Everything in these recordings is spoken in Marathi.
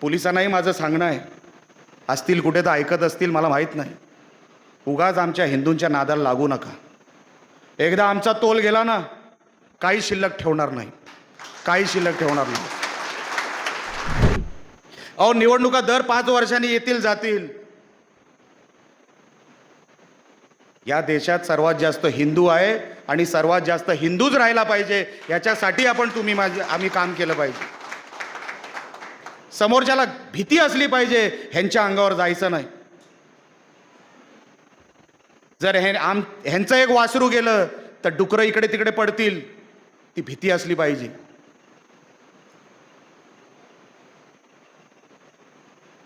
पोलिसांनाही माझं सांगणं आहे. असतील कुठे तर ऐकत असतील मला माहीत नाही. उगाच आमच्या हिंदूंच्या नादाला लागू नका. एकदा आमचा तोल गेला ना काही शिल्लक ठेवणार नाही. काही शिल्लक ठेवणार नाही. अहो निवडणुका दर पाच वर्षांनी येतील जातील. या देशात सर्वात जास्त हिंदू आहे आणि सर्वात जास्त हिंदूच राहायला पाहिजे याच्यासाठी आपण तुम्ही माझे आम्ही काम केलं पाहिजे. समोरच्याला भीती असली पाहिजे ह्यांच्या अंगावर जायचं नाही. जर हे आम ह्यांचं एक वासरू गेलं तर डुकरं इकडे तिकडे पडतील ती भीती असली पाहिजे.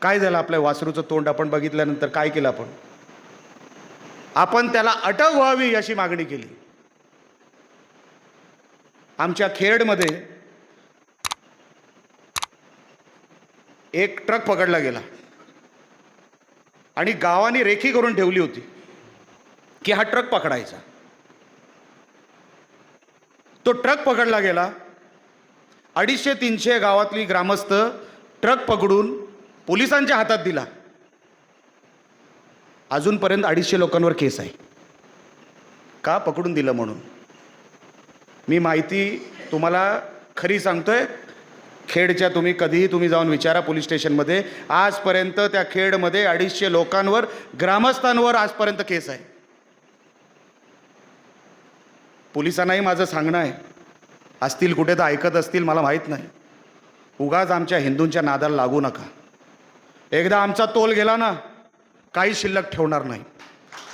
काय झालं आपल्या वासरूचं तोंड आपण बघितल्यानंतर काय केलं आपण? आपण त्याला अटक व्हावी अशी मागणी केली. आमच्या खेडमध्ये एक ट्रक पकडला गेला. आणि गावाने रेखी करून ठेवली होती की हा ट्रक पकडायचा. तो ट्रक पकडला गेला. अडीचशे तीनशे गावातली ग्रामस्थ ट्रक पकडून पोलिसांच्या हातात दिला. अजूनपर्यंत अडीचशे लोकांवर केस आहे. का पकडून दिलं म्हणून? मी माहिती तुम्हाला खरी सांगतोय खेडच्या तुम्ही कधीही तुम्ही जाऊन विचारा पोलीस स्टेशनमध्ये. आजपर्यंत त्या खेडमध्ये अडीचशे लोकांवर ग्रामस्थांवर आजपर्यंत केस आहे. पोलिसांनाही माझं सांगणं आहे. असतील कुठे तर ऐकत असतील मला माहीत नाही. उगाच आमच्या हिंदूंच्या नादाला लागू नका. एकदा आमचा तोल गेला ना काही शिल्लक ठेवणार नाही.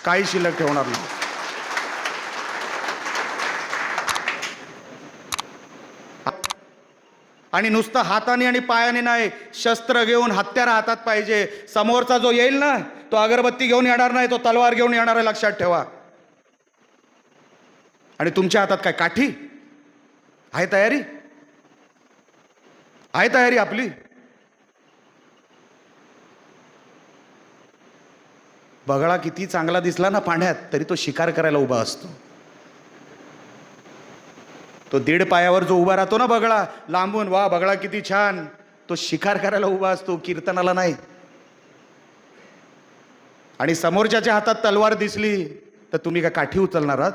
काही शिल्लक ठेवणार नाही. आणि नुसतं हाताने आणि पायाने नाही शस्त्र घेऊन हत्यार हातात पाहिजे. समोरचा जो येईल ना तो अगरबत्ती घेऊन येणार नाही तो तलवार घेऊन येणार आहे लक्षात ठेवा. आणि तुमच्या हातात काय काठी? आहे तयारी? आहे तयारी आपली? बगळा किती चांगला दिसला ना पाण्यात तरी तो शिकार करायला उभा असतो. तो दीड पायावर जो उभा राहतो ना बगळा लांबून वा बगळा किती छान. तो शिकार करायला उभा असतो कीर्तनाला नाही. आणि समोरच्याच्या हातात तलवार दिसली तर तुम्ही का काठी उचलणार आहात?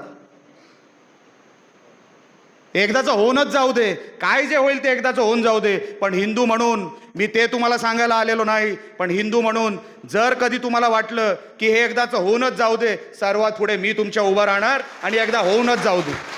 एकदाचं होऊनच जाऊ दे. काय जे होईल ते एकदाचं होऊन जाऊ दे. पण हिंदू म्हणून मी ते तुम्हाला सांगायला आलेलो नाही. पण हिंदू म्हणून जर कधी तुम्हाला वाटलं की हे एकदाचं होऊनच जाऊ दे सर्वात पुढे मी तुमच्या उभं राहणार आणि एकदा होऊनच जाऊ दे.